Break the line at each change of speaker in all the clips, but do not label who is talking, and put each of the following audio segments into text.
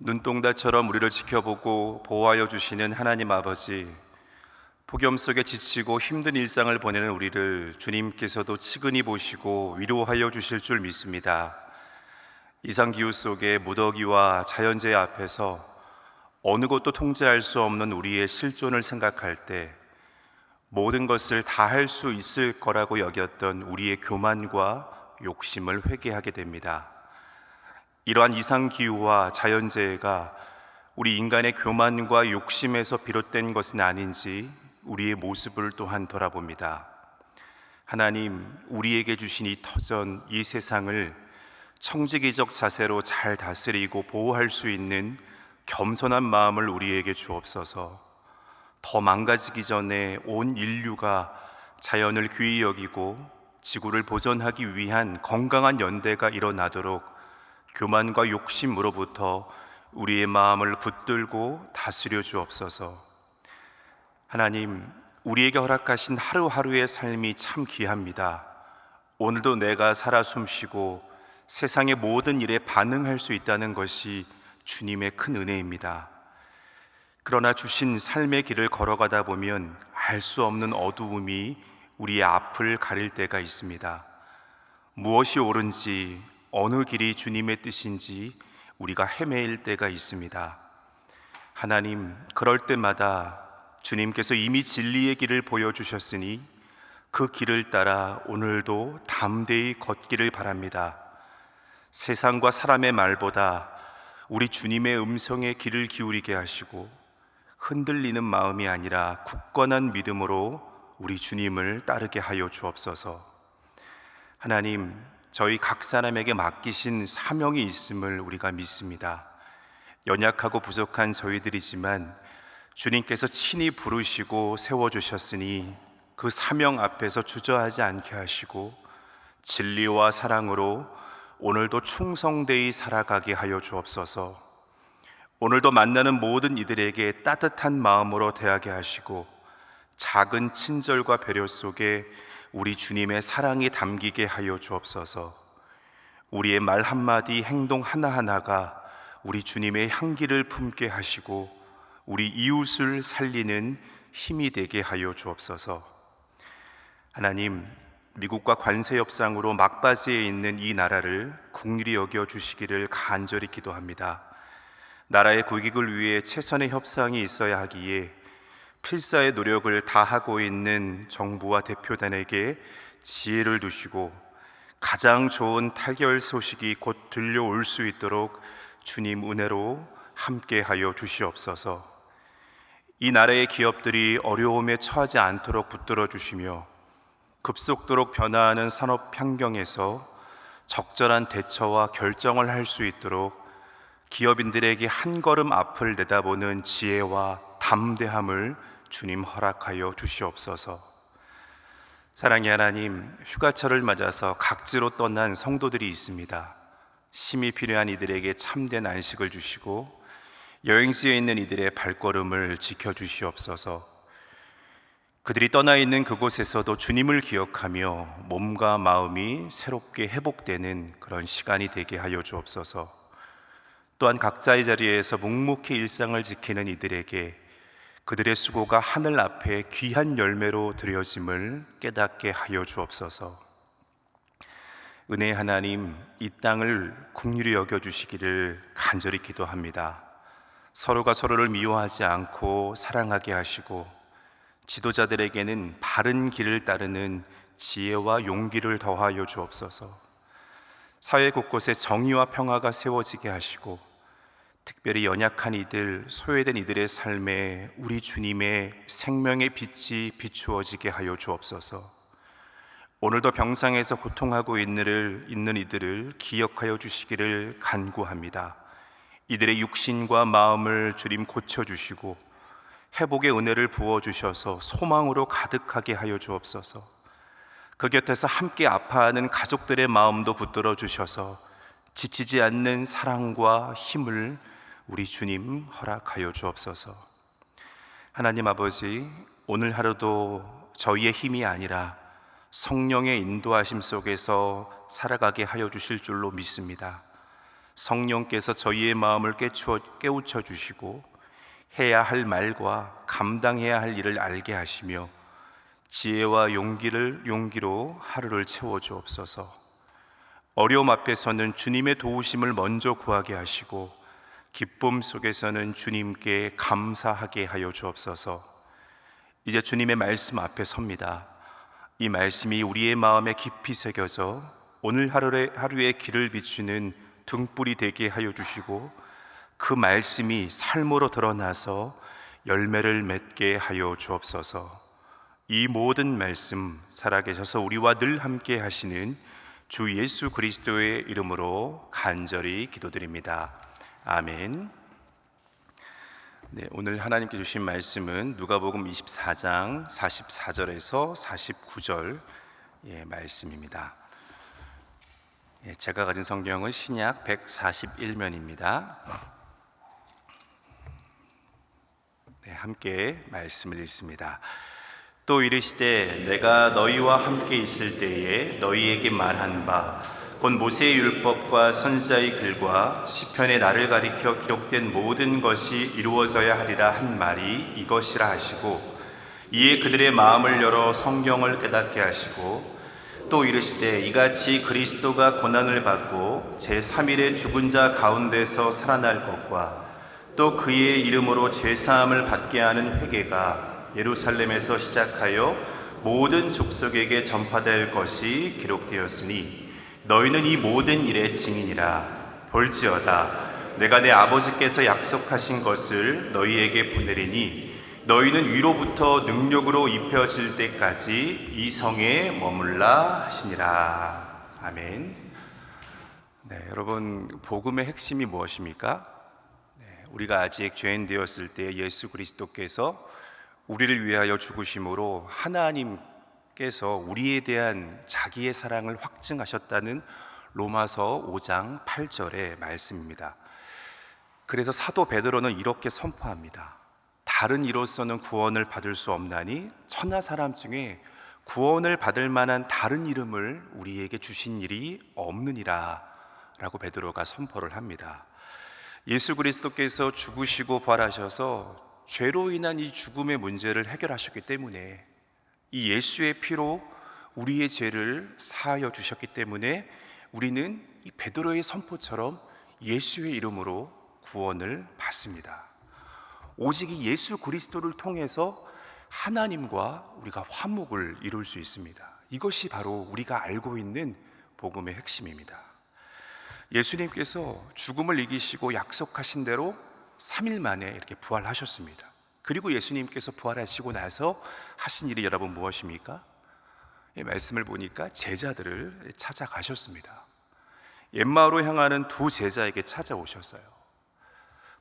눈동자처럼 우리를 지켜보고 보호하여 주시는 하나님 아버지, 폭염 속에 지치고 힘든 일상을 보내는 우리를 주님께서도 치근히 보시고 위로하여 주실 줄 믿습니다. 이상 기후 속에 무더기와 자연재해 앞에서 어느 것도 통제할 수 없는 우리의 실존을 생각할 때 모든 것을 다 할 수 있을 거라고 여겼던 우리의 교만과 욕심을 회개하게 됩니다. 이러한 이상 기후와 자연재해가 우리 인간의 교만과 욕심에서 비롯된 것은 아닌지 우리의 모습을 또한 돌아봅니다. 하나님, 우리에게 주신 이 터전, 이 세상을 청지기적 자세로 잘 다스리고 보호할 수 있는 겸손한 마음을 우리에게 주옵소서. 더 망가지기 전에 온 인류가 자연을 귀히 여기고 지구를 보존하기 위한 건강한 연대가 일어나도록 교만과 욕심으로부터 우리의 마음을 붙들고 다스려 주옵소서. 하나님, 우리에게 허락하신 하루하루의 삶이 참 귀합니다. 오늘도 내가 살아 숨쉬고 세상의 모든 일에 반응할 수 있다는 것이 주님의 큰 은혜입니다. 그러나 주신 삶의 길을 걸어가다 보면 알 수 없는 어두움이 우리의 앞을 가릴 때가 있습니다. 무엇이 옳은지, 어느 길이 주님의 뜻인지 우리가 헤매일 때가 있습니다. 하나님, 그럴 때마다 주님께서 이미 진리의 길을 보여주셨으니 그 길을 따라 오늘도 담대히 걷기를 바랍니다. 세상과 사람의 말보다 우리 주님의 음성에 귀를 기울이게 하시고 흔들리는 마음이 아니라 굳건한 믿음으로 우리 주님을 따르게 하여 주옵소서. 하나님, 저희 각 사람에게 맡기신 사명이 있음을 우리가 믿습니다. 연약하고 부족한 저희들이지만 주님께서 친히 부르시고 세워주셨으니 그 사명 앞에서 주저하지 않게 하시고 진리와 사랑으로 오늘도 충성되이 살아가게 하여 주옵소서. 오늘도 만나는 모든 이들에게 따뜻한 마음으로 대하게 하시고 작은 친절과 배려 속에 우리 주님의 사랑이 담기게 하여 주옵소서. 우리의 말 한마디, 행동 하나하나가 우리 주님의 향기를 품게 하시고 우리 이웃을 살리는 힘이 되게 하여 주옵소서. 하나님, 미국과 관세 협상으로 막바지에 있는 이 나라를 국률이 여겨 주시기를 간절히 기도합니다. 나라의 국익을 위해 최선의 협상이 있어야 하기에 필사의 노력을 다하고 있는 정부와 대표단에게 지혜를 두시고 가장 좋은 탈결 소식이 곧 들려올 수 있도록 주님 은혜로 함께하여 주시옵소서. 이 나라의 기업들이 어려움에 처하지 않도록 붙들어 주시며 급속도로 변화하는 산업 환경에서 적절한 대처와 결정을 할 수 있도록 기업인들에게 한 걸음 앞을 내다보는 지혜와 담대함을 주님 허락하여 주시옵소서. 사랑의 하나님, 휴가철을 맞아서 각지로 떠난 성도들이 있습니다. 힘이 필요한 이들에게 참된 안식을 주시고 여행지에 있는 이들의 발걸음을 지켜 주시옵소서. 그들이 떠나 있는 그곳에서도 주님을 기억하며 몸과 마음이 새롭게 회복되는 그런 시간이 되게 하여 주옵소서. 또한 각자의 자리에서 묵묵히 일상을 지키는 이들에게 그들의 수고가 하늘 앞에 귀한 열매로 드려짐을 깨닫게 하여 주옵소서. 은혜 하나님, 이 땅을 국률이 여겨 주시기를 간절히 기도합니다. 서로가 서로를 미워하지 않고 사랑하게 하시고 지도자들에게는 바른 길을 따르는 지혜와 용기를 더하여 주옵소서. 사회 곳곳에 정의와 평화가 세워지게 하시고 특별히 연약한 이들, 소외된 이들의 삶에 우리 주님의 생명의 빛이 비추어지게 하여 주옵소서. 오늘도 병상에서 고통하고 있는, 이들을 기억하여 주시기를 간구합니다. 이들의 육신과 마음을 주님 고쳐 주시고 회복의 은혜를 부어 주셔서 소망으로 가득하게 하여 주옵소서. 그 곁에서 함께 아파하는 가족들의 마음도 붙들어 주셔서 지치지 않는 사랑과 힘을 우리 주님 허락하여 주옵소서. 하나님 아버지, 오늘 하루도 저희의 힘이 아니라 성령의 인도하심 속에서 살아가게 하여 주실 줄로 믿습니다. 성령께서 저희의 마음을 깨추어, 깨우쳐 주시고 해야 할 말과 감당해야 할 일을 알게 하시며 지혜와 용기를 용기로 하루를 채워 주옵소서. 어려움 앞에 서는 주님의 도우심을 먼저 구하게 하시고 기쁨 속에서는 주님께 감사하게 하여 주옵소서. 이제 주님의 말씀 앞에 섭니다. 이 말씀이 우리의 마음에 깊이 새겨져 오늘 하루의, 하루의 길을 비추는 등불이 되게 하여 주시고 그 말씀이 삶으로 드러나서 열매를 맺게 하여 주옵소서. 이 모든 말씀 살아계셔서 우리와 늘 함께 하시는 주 예수 그리스도의 이름으로 간절히 기도드립니다. 아멘. 네, 오늘 하나님께 주신 말씀은 누가복음 24장 44절에서 49절 예, 말씀입니다. 예, 제가 가진 성경은 신약 141면입니다. 네, 함께 말씀을 읽습니다. 또 이르시되 내가 너희와 함께 있을 때에 너희에게 말한 바 곧 모세의 율법과 선지자의 글과 시편의 나를 가리켜 기록된 모든 것이 이루어져야 하리라 한 말이 이것이라 하시고 이에 그들의 마음을 열어 성경을 깨닫게 하시고 또 이르시되 이같이 그리스도가 고난을 받고 제 3일에 죽은 자 가운데서 살아날 것과 또 그의 이름으로 죄 사함을 받게 하는 회개가 예루살렘에서 시작하여 모든 족속에게 전파될 것이 기록되었으니 너희는 이 모든 일의 증인이라 볼지어다 내가 내 아버지께서 약속하신 것을 너희에게 보내리니 너희는 위로부터 능력으로 입혀질 때까지 이 성에 머물라 하시니라 아멘. 네, 여러분 복음의 핵심이 무엇입니까? 네, 우리가 아직 죄인 되었을 때 예수 그리스도께서 우리를 위하여 죽으심으로 하나님 께서 우리에 대한 자기의 사랑을 확증하셨다는 로마서 5장 8절의 말씀입니다. 그래서 사도 베드로는 이렇게 선포합니다. 다른 이로서는 구원을 받을 수 없나니 천하 사람 중에 구원을 받을 만한 다른 이름을 우리에게 주신 일이 없느니라 라고 베드로가 선포를 합니다. 예수 그리스도께서 죽으시고 부활하셔서 죄로 인한 이 죽음의 문제를 해결하셨기 때문에 이 예수의 피로 우리의 죄를 사하여 주셨기 때문에 우리는 이 베드로의 선포처럼 예수의 이름으로 구원을 받습니다. 오직 이 예수 그리스도를 통해서 하나님과 우리가 화목을 이룰 수 있습니다. 이것이 바로 우리가 알고 있는 복음의 핵심입니다. 예수님께서 죽음을 이기시고 약속하신 대로 3일 만에 이렇게 부활하셨습니다. 그리고 예수님께서 부활하시고 나서 하신 일이 여러분 무엇입니까? 이 말씀을 보니까 제자들을 찾아가셨습니다. 옛마을로 향하는 두 제자에게 찾아오셨어요.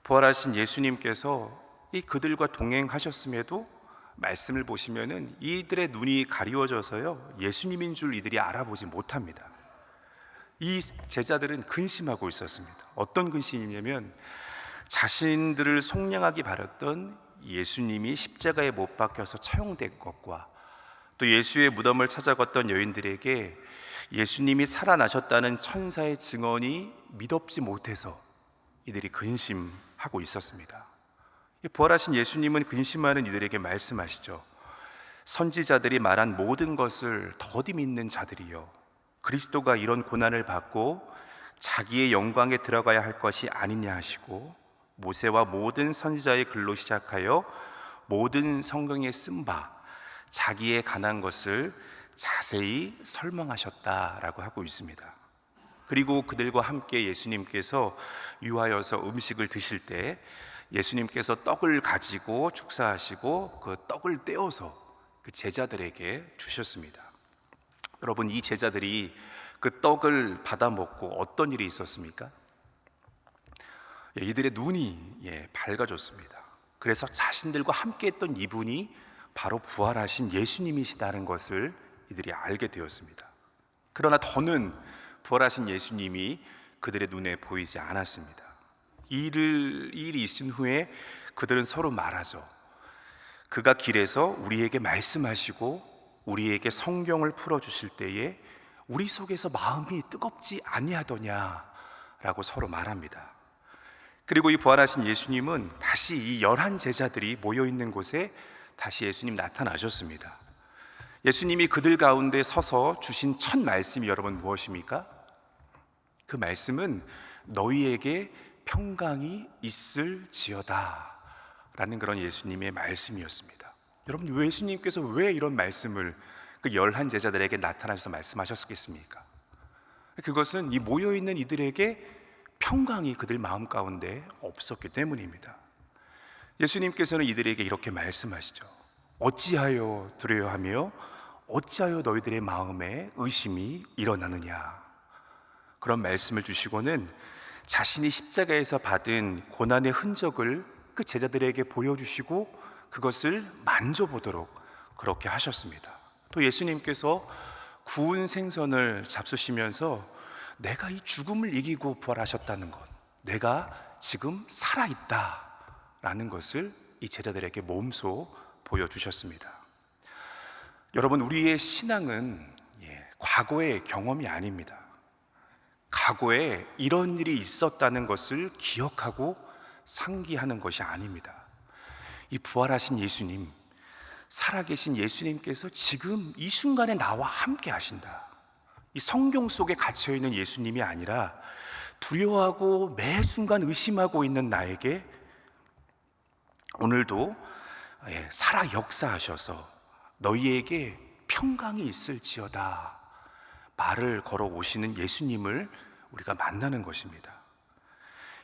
부활하신 예수님께서 이 그들과 동행하셨음에도 말씀을 보시면은 이들의 눈이 가리워져서요 예수님인 줄 이들이 알아보지 못합니다. 이 제자들은 근심하고 있었습니다. 어떤 근심이냐면 자신들을 속량하기 바랐던 예수님이 십자가에 못 박혀서 처형된 것과 또 예수의 무덤을 찾아갔던 여인들에게 예수님이 살아나셨다는 천사의 증언이 믿업지 못해서 이들이 근심하고 있었습니다. 부활하신 예수님은 근심하는 이들에게 말씀하시죠. 선지자들이 말한 모든 것을 더디 믿는 자들이요. 그리스도가 이런 고난을 받고 자기의 영광에 들어가야 할 것이 아니냐 하시고 모세와 모든 선지자의 글로 시작하여 모든 성경에 쓴 바 자기의 가난 것을 자세히 설명하셨다라고 하고 있습니다. 그리고 그들과 함께 예수님께서 유하여서 음식을 드실 때 예수님께서 떡을 가지고 축사하시고 그 떡을 떼어서 그 제자들에게 주셨습니다. 여러분 이 제자들이 그 떡을 받아 먹고 어떤 일이 있었습니까? 예, 이들의 눈이 예, 밝아졌습니다. 그래서 자신들과 함께했던 이분이 바로 부활하신 예수님이시다는 것을 이들이 알게 되었습니다. 그러나 더는 부활하신 예수님이 그들의 눈에 보이지 않았습니다. 일을 일이 있은 후에 그들은 서로 말하죠. 그가 길에서 우리에게 말씀하시고 우리에게 성경을 풀어 주실 때에 우리 속에서 마음이 뜨겁지 아니하더냐 라고 서로 말합니다. 그리고 이 부활하신 예수님은 다시 이 열한 제자들이 모여 있는 곳에 다시 예수님 나타나셨습니다. 예수님이 그들 가운데 서서 주신 첫 말씀이 여러분 무엇입니까? 그 말씀은 너희에게 평강이 있을지어다 라는 그런 예수님의 말씀이었습니다. 여러분 예수님께서 왜 이런 말씀을 그 열한 제자들에게 나타나셔서 말씀하셨겠습니까? 그것은 이 모여 있는 이들에게 평강이 그들 마음 가운데 없었기 때문입니다. 예수님께서는 이들에게 이렇게 말씀하시죠. 어찌하여 두려워하며 어찌하여 너희들의 마음에 의심이 일어나느냐. 그런 말씀을 주시고는 자신이 십자가에서 받은 고난의 흔적을 그 제자들에게 보여주시고 그것을 만져보도록 그렇게 하셨습니다. 또 예수님께서 구운 생선을 잡수시면서 내가 이 죽음을 이기고 부활하셨다는 것, 내가 지금 살아있다 라는 것을 이 제자들에게 몸소 보여주셨습니다. 여러분, 우리의 신앙은 예, 과거의 경험이 아닙니다. 과거에 이런 일이 있었다는 것을 기억하고 상기하는 것이 아닙니다. 이 부활하신 예수님, 살아계신 예수님께서 지금 이 순간에 나와 함께 하신다. 이 성경 속에 갇혀 있는 예수님이 아니라 두려워하고 매 순간 의심하고 있는 나에게 오늘도 예, 살아 역사하셔서 너희에게 평강이 있을지어다 말을 걸어 오시는 예수님을 우리가 만나는 것입니다.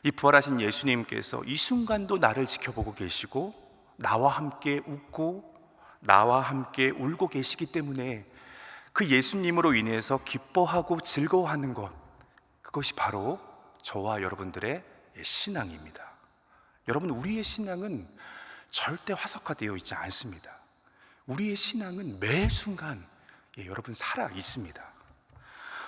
이 부활하신 예수님께서 이 순간도 나를 지켜보고 계시고 나와 함께 웃고 나와 함께 울고 계시기 때문에 그 예수님으로 인해서 기뻐하고 즐거워하는 것 그것이 바로 저와 여러분들의 신앙입니다. 여러분 우리의 신앙은 절대 화석화되어 있지 않습니다. 우리의 신앙은 매 순간 예, 여러분 살아 있습니다.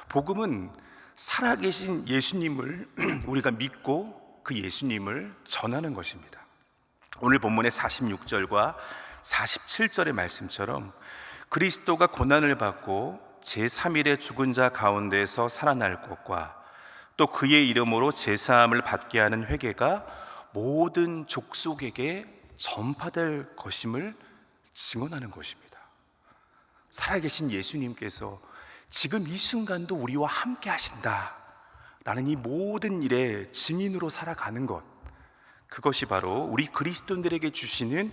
복음은 살아계신 예수님을 우리가 믿고 그 예수님을 전하는 것입니다. 오늘 본문의 46절과 47절의 말씀처럼 그리스도가 고난을 받고 제3일에 죽은 자 가운데서 살아날 것과 또 그의 이름으로 제사함을 받게 하는 회개가 모든 족속에게 전파될 것임을 증언하는 것입니다. 살아계신 예수님께서 지금 이 순간도 우리와 함께 하신다. 라는 이 모든 일의 증인으로 살아가는 것. 그것이 바로 우리 그리스도인들에게 주시는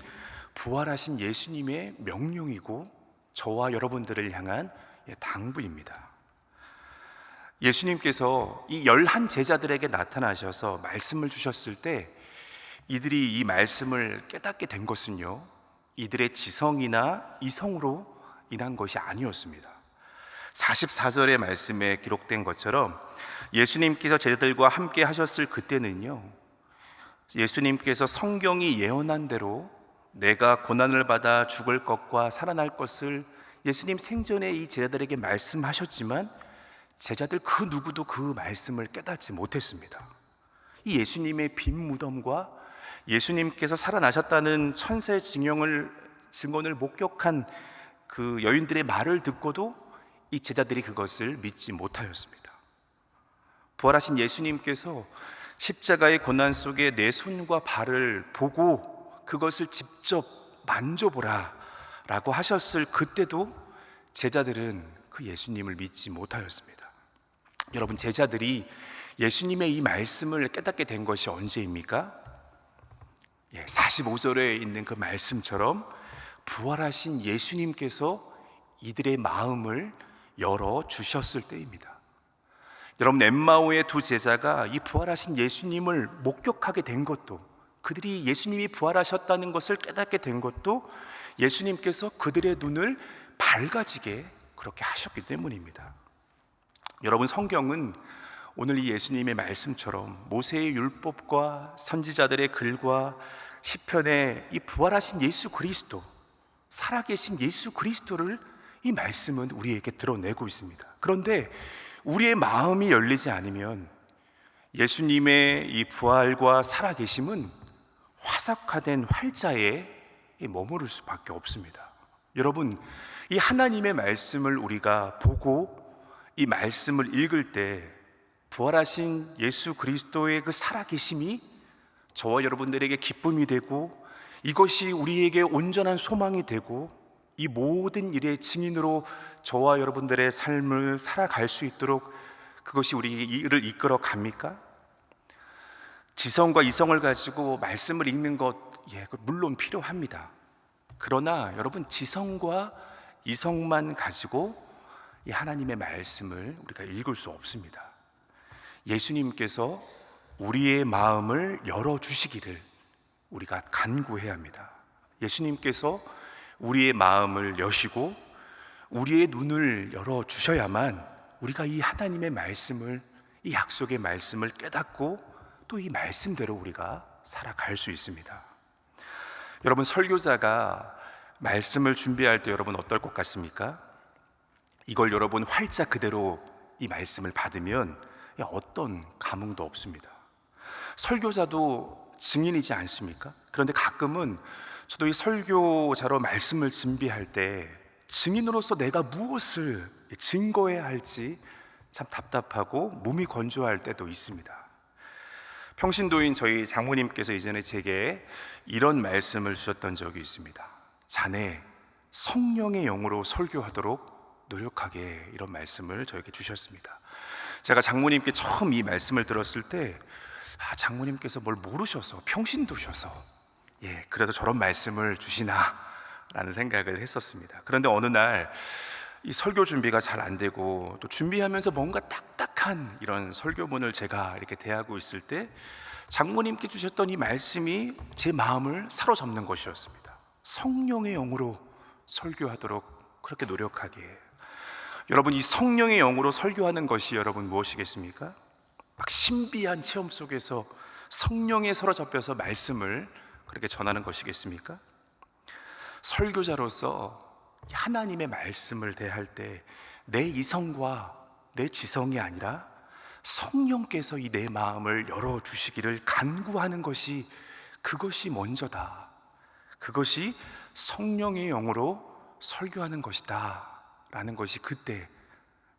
부활하신 예수님의 명령이고 저와 여러분들을 향한 당부입니다. 예수님께서 이 열한 제자들에게 나타나셔서 말씀을 주셨을 때 이들이 이 말씀을 깨닫게 된 것은요, 이들의 지성이나 이성으로 인한 것이 아니었습니다. 44절의 말씀에 기록된 것처럼 예수님께서 제자들과 함께 하셨을 그때는요, 예수님께서 성경이 예언한 대로 내가 고난을 받아 죽을 것과 살아날 것을 예수님 생전에 이 제자들에게 말씀하셨지만 제자들 그 누구도 그 말씀을 깨닫지 못했습니다. 이 예수님의 빈 무덤과 예수님께서 살아나셨다는 천세 증언을 증언을 목격한 그 여인들의 말을 듣고도 이 제자들이 그것을 믿지 못하였습니다. 부활하신 예수님께서 십자가의 고난 속에 내 손과 발을 보고 그것을 직접 만져보라 라고 하셨을 그때도 제자들은 그 예수님을 믿지 못하였습니다. 여러분, 제자들이 예수님의 이 말씀을 깨닫게 된 것이 언제입니까? 45절에 예, 있는 그 말씀처럼 부활하신 예수님께서 이들의 마음을 열어 주셨을 때입니다. 여러분, 엠마오의 두 제자가 이 부활하신 예수님을 목격하게 된 것도 그들이 예수님이 부활하셨다는 것을 깨닫게 된 것도 예수님께서 그들의 눈을 밝아지게 그렇게 하셨기 때문입니다. 여러분 성경은 오늘 이 예수님의 말씀처럼 모세의 율법과 선지자들의 글과 시편의 이 부활하신 예수 그리스도 살아계신 예수 그리스도를 이 말씀은 우리에게 드러내고 있습니다. 그런데 우리의 마음이 열리지 않으면 예수님의 이 부활과 살아계심은 화석화된 활자에 머무를 수밖에 없습니다. 여러분, 이 하나님의 말씀을 우리가 보고 이 말씀을 읽을 때 부활하신 예수 그리스도의 그 살아계심이 저와 여러분들에게 기쁨이 되고 이것이 우리에게 온전한 소망이 되고 이 모든 일의 증인으로 저와 여러분들의 삶을 살아갈 수 있도록 그것이 우리 일을 이끌어 갑니까? 지성과 이성을 가지고 말씀을 읽는 것, 예, 그 물론 필요합니다. 그러나 여러분, 지성과 이성만 가지고 이 하나님의 말씀을 우리가 읽을 수 없습니다. 예수님께서 우리의 마음을 열어주시기를 우리가 간구해야 합니다. 예수님께서 우리의 마음을 여시고 우리의 눈을 열어주셔야만 우리가 이 하나님의 말씀을, 이 약속의 말씀을 깨닫고 또 이 말씀대로 우리가 살아갈 수 있습니다. 여러분, 설교자가 말씀을 준비할 때 여러분 어떨 것 같습니까? 이걸 여러분 활짝 그대로 이 말씀을 받으면 어떤 감흥도 없습니다. 설교자도 증인이지 않습니까? 그런데 가끔은 저도 이 설교자로 말씀을 준비할 때 증인으로서 내가 무엇을 증거해야 할지 참 답답하고 몸이 건조할 때도 있습니다. 평신도인 저희 장모님께서 이전에 제게 이런 말씀을 주셨던 적이 있습니다. 자네 성령의 영으로 설교하도록 노력하게 이런 말씀을 저에게 주셨습니다. 제가 장모님께 처음 이 말씀을 들었을 때 아, 장모님께서 뭘 모르셔서 평신도셔서 예, 그래도 저런 말씀을 주시나 라는 생각을 했었습니다. 그런데 어느 날 이 설교 준비가 잘 안 되고 또 준비하면서 뭔가 딱딱한 이런 설교문을 제가 이렇게 대하고 있을 때 장모님께 주셨던 이 말씀이 제 마음을 사로잡는 것이었습니다. 성령의 영으로 설교하도록 그렇게 노력하게. 여러분 이 성령의 영으로 설교하는 것이 여러분 무엇이겠습니까? 막 신비한 체험 속에서 성령에 사로잡혀서 말씀을 그렇게 전하는 것이겠습니까? 설교자로서 하나님의 말씀을 대할 때 내 이성과 내 지성이 아니라 성령께서 이 내 마음을 열어 주시기를 간구하는 것이 그것이 먼저다. 그것이 성령의 영으로 설교하는 것이다. 라는 것이 그때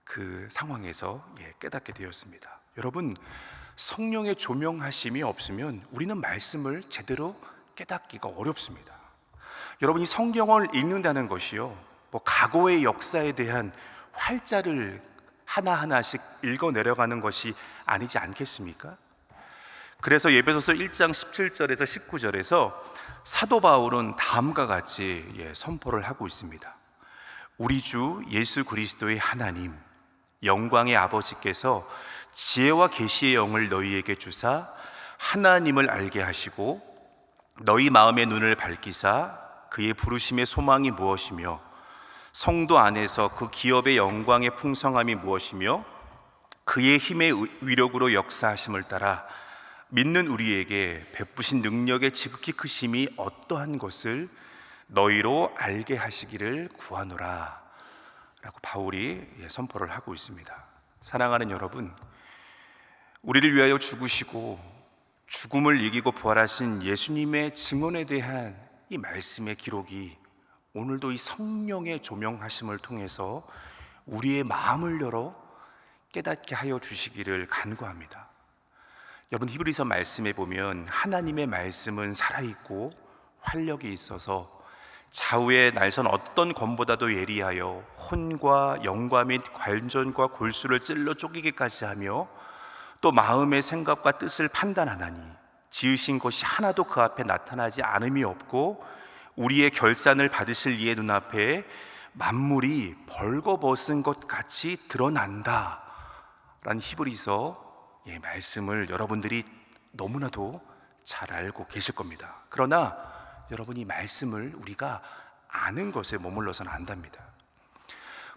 그 상황에서 예, 깨닫게 되었습니다. 여러분, 성령의 조명하심이 없으면 우리는 말씀을 제대로 깨닫기가 어렵습니다. 여러분, 이 성경을 읽는다는 것이요, 뭐 과거의 역사에 대한 활자를 하나하나씩 읽어 내려가는 것이 아니지 않겠습니까? 그래서 예배소서 1장 17절에서 19절에서 사도 바울은 다음과 같이 예, 선포를 하고 있습니다. 우리 주 예수 그리스도의 하나님, 영광의 아버지께서 지혜와 계시의 영을 너희에게 주사 하나님을 알게 하시고 너희 마음의 눈을 밝히사 그의 부르심의 소망이 무엇이며 성도 안에서 그 기업의 영광의 풍성함이 무엇이며 그의 힘의 위력으로 역사하심을 따라 믿는 우리에게 베푸신 능력의 지극히 크심이 어떠한 것을 너희로 알게 하시기를 구하노라 라고 바울이 예, 선포를 하고 있습니다. 사랑하는 여러분, 우리를 위하여 죽으시고 죽음을 이기고 부활하신 예수님의 증언에 대한 이 말씀의 기록이 오늘도 이 성령의 조명하심을 통해서 우리의 마음을 열어 깨닫게 하여 주시기를 간구합니다. 여러분 히브리서 말씀에 보면 하나님의 말씀은 살아 있고 활력이 있어서 좌우의 날선 어떤 검보다도 예리하여 혼과 영과 및 관전과 골수를 찔러 쪼개기까지 하며 또 마음의 생각과 뜻을 판단하나니 지으신 것이 하나도 그 앞에 나타나지 않음이 없고 우리의 결산을 받으실 이의 눈앞에 만물이 벌거벗은 것 같이 드러난다. 라는 히브리서 예, 말씀을 여러분들이 너무나도 잘 알고 계실 겁니다. 그러나 여러분이 말씀을 우리가 아는 것에 머물러서는 안 답니다.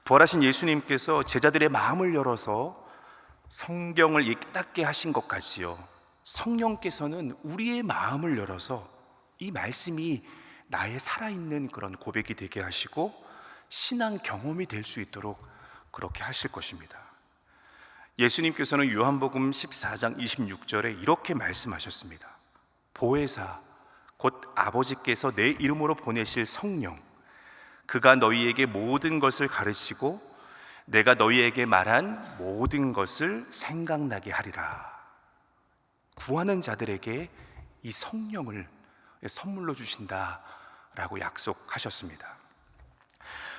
부활하신 예수님께서 제자들의 마음을 열어서 성경을 깨닫게 하신 것까지요. 성령께서는 우리의 마음을 열어서 이 말씀이 나의 살아있는 그런 고백이 되게 하시고 신앙 경험이 될 수 있도록 그렇게 하실 것입니다. 예수님께서는 요한복음 14장 26절에 이렇게 말씀하셨습니다. 보혜사 곧 아버지께서 내 이름으로 보내실 성령 그가 너희에게 모든 것을 가르치고 내가 너희에게 말한 모든 것을 생각나게 하리라. 구하는 자들에게 이 성령을 선물로 주신다라고 약속하셨습니다.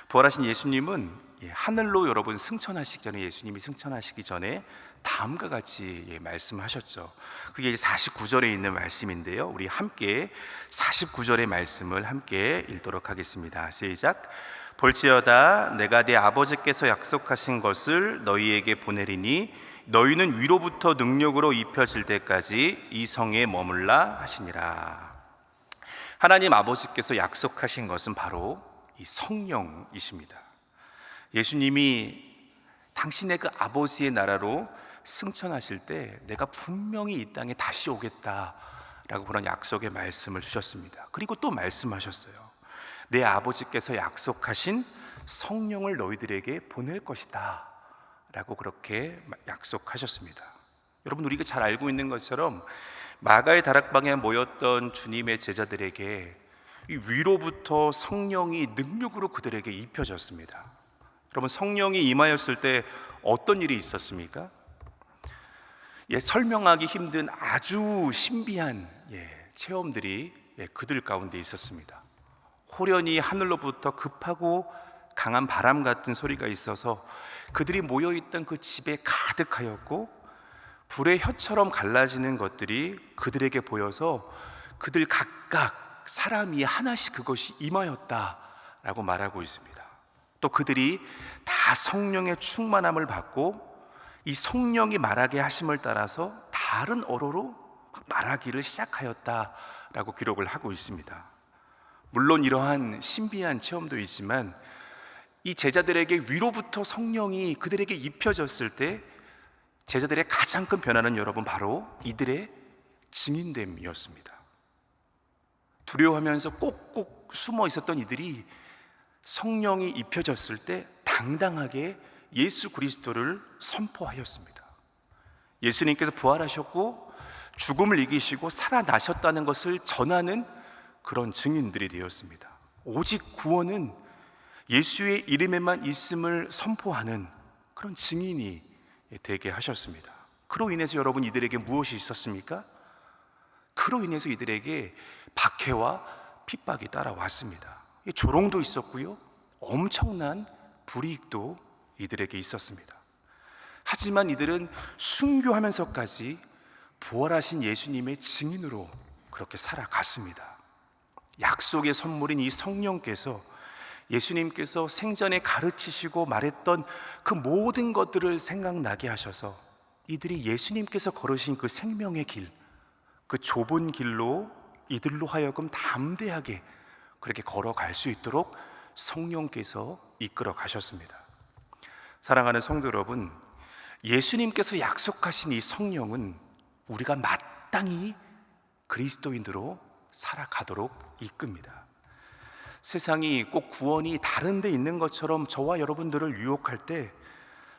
부활하신 예수님은 예, 하늘로 여러분 승천하시기 전에 예수님이 승천하시기 전에 다음과 같이 예, 말씀하셨죠. 그게 49절에 있는 말씀인데요. 우리 함께 49절의 말씀을 함께 읽도록 하겠습니다. 시작. 볼지어다 내가 내 아버지께서 약속하신 것을 너희에게 보내리니 너희는 위로부터 능력으로 입혀질 때까지 이 성에 머물라 하시니라. 하나님 아버지께서 약속하신 것은 바로 이 성령이십니다. 예수님이 당신의 그 아버지의 나라로 승천하실 때 내가 분명히 이 땅에 다시 오겠다라고 그런 약속의 말씀을 주셨습니다. 그리고 또 말씀하셨어요. 내 아버지께서 약속하신 성령을 너희들에게 보낼 것이다. 라고 그렇게 약속하셨습니다. 여러분, 우리가 잘 알고 있는 것처럼 마가의 다락방에 모였던 주님의 제자들에게 이 위로부터 성령이 능력으로 그들에게 입혀졌습니다. 여러분, 성령이 임하였을 때 어떤 일이 있었습니까? 예, 설명하기 힘든 아주 신비한 예, 체험들이 예, 그들 가운데 있었습니다. 호련히 하늘로부터 급하고 강한 바람 같은 소리가 있어서 그들이 모여 있던 그 집에 가득하였고 불의 혀처럼 갈라지는 것들이 그들에게 보여서 그들 각각 사람이 하나씩 그것이 임하였다라고 말하고 있습니다. 또 그들이 다 성령의 충만함을 받고 이 성령이 말하게 하심을 따라서 다른 어로로 말하기를 시작하였다라고 기록을 하고 있습니다. 물론 이러한 신비한 체험도 있지만 이 제자들에게 위로부터 성령이 그들에게 입혀졌을 때 제자들의 가장 큰 변화는 여러분 바로 이들의 증인됨이었습니다. 두려워하면서 꼭꼭 숨어 있었던 이들이 성령이 입혀졌을 때 당당하게 예수 그리스도를 선포하였습니다. 예수님께서 부활하셨고 죽음을 이기시고 살아나셨다는 것을 전하는 그런 증인들이 되었습니다. 오직 구원은 예수의 이름에만 있음을 선포하는 그런 증인이 되게 하셨습니다. 그로 인해서 여러분 이들에게 무엇이 있었습니까? 그로 인해서 이들에게 박해와 핍박이 따라왔습니다. 조롱도 있었고요. 엄청난 불이익도 이들에게 있었습니다. 하지만 이들은 순교하면서까지 부활하신 예수님의 증인으로 그렇게 살아갔습니다. 약속의 선물인 이 성령께서 예수님께서 생전에 가르치시고 말했던 그 모든 것들을 생각나게 하셔서 이들이 예수님께서 걸으신 그 생명의 길, 그 좁은 길로 이들로 하여금 담대하게 그렇게 걸어갈 수 있도록 성령께서 이끌어 가셨습니다. 사랑하는 성도 여러분, 예수님께서 약속하신 이 성령은 우리가 마땅히 그리스도인으로 살아가도록 이끕니다. 세상이 꼭 구원이 다른 데 있는 것처럼 저와 여러분들을 유혹할 때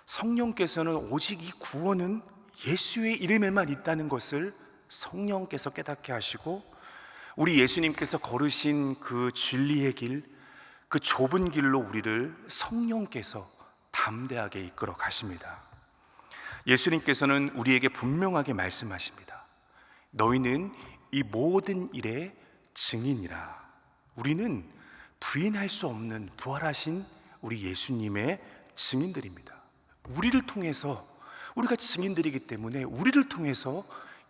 성령께서는 오직 이 구원은 예수의 이름에만 있다는 것을 성령께서 깨닫게 하시고 우리 예수님께서 걸으신 그 진리의 길, 그 좁은 길로 우리를 성령께서 담대하게 이끌어 가십니다. 예수님께서는 우리에게 분명하게 말씀하십니다. 너희는 이 모든 일의 증인이라. 우리는 부인할 수 없는 부활하신 우리 예수님의 증인들입니다. 우리를 통해서 우리가 증인들이기 때문에 우리를 통해서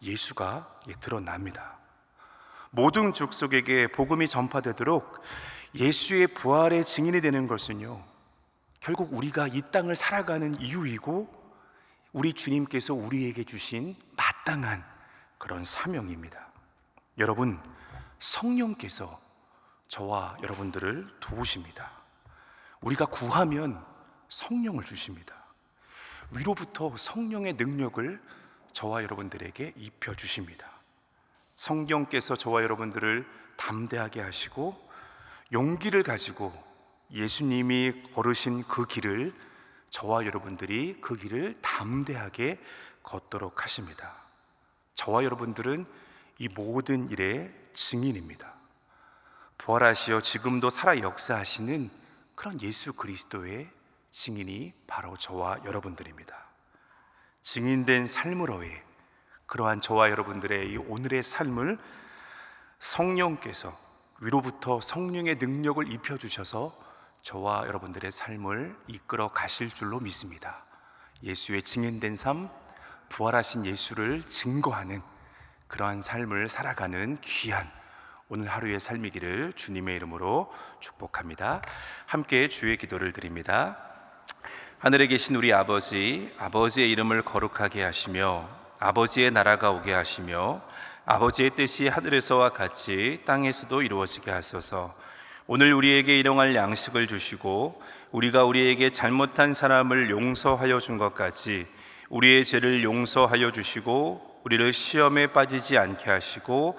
예수가 드러납니다. 모든 족속에게 복음이 전파되도록 예수의 부활의 증인이 되는 것은요. 결국 우리가 이 땅을 살아가는 이유이고 우리 주님께서 우리에게 주신 마땅한 그런 사명입니다. 여러분, 성령께서 저와 여러분들을 도우십니다. 우리가 구하면 성령을 주십니다. 위로부터 성령의 능력을 저와 여러분들에게 입혀 주십니다. 성령께서 저와 여러분들을 담대하게 하시고 용기를 가지고 예수님이 걸으신 그 길을 저와 여러분들이 그 길을 담대하게 걷도록 하십니다. 저와 여러분들은 이 모든 일의 증인입니다. 부활하시어 지금도 살아 역사하시는 그런 예수 그리스도의 증인이 바로 저와 여러분들입니다. 증인된 삶으로의 그러한 저와 여러분들의 이 오늘의 삶을 성령께서 위로부터 성령의 능력을 입혀 주셔서 저와 여러분들의 삶을 이끌어 가실 줄로 믿습니다. 예수의 증인된 삶, 부활하신 예수를 증거하는 그러한 삶을 살아가는 귀한 오늘 하루의 삶이기를 주님의 이름으로 축복합니다. 함께 주의 기도를 드립니다. 하늘에 계신 우리 아버지, 아버지의 이름을 거룩하게 하시며 아버지의 나라가 오게 하시며 아버지의 뜻이 하늘에서와 같이 땅에서도 이루어지게 하소서. 오늘 우리에게 일용할 양식을 주시고 우리가 우리에게 잘못한 사람을 용서하여 준 것까지 우리의 죄를 용서하여 주시고 우리를 시험에 빠지지 않게 하시고